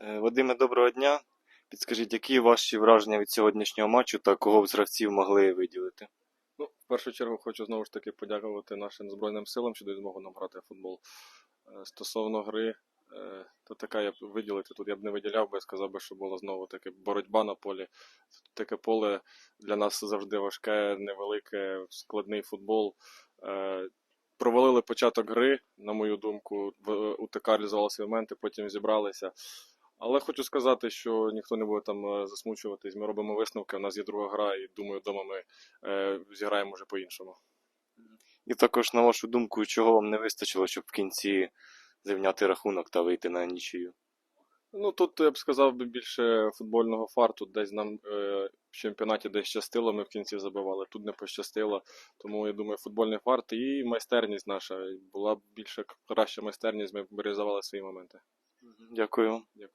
Е, Вадиме, доброго дня. Підскажіть, які ваші враження від сьогоднішнього матчу та кого з гравців могли виділити? Ну, в першу чергу хочу знову ж таки подякувати нашим Збройним силам, що дають змогу нам грати в футбол. Е, Стосовно гри, е, то така я б виділити тут я б не виділяв, бо я сказав би, що була знову таки боротьба на полі. Таке поле для нас завжди важке, невелике, складний футбол. Провалили початок гри, на мою думку, в свої моменти, потім зібралися. Але хочу сказати, що ніхто не буде там е, засмучуватись. Ми робимо висновки. У нас є друга гра, і думаю, вдома ми е, зіграємо вже по-іншому. І також, на вашу думку, чого вам не вистачило, щоб в кінці зрівняти рахунок та вийти на нічию? Ну тут я б сказав би більше футбольного фарту. Десь нам е, в чемпіонаті десь щастило, ми в кінці забивали. Тут не пощастило. Тому я думаю, футбольний фарт і майстерність наша була б більше краща майстерність. Ми б реалізували свої моменти. Дякую. Дякую.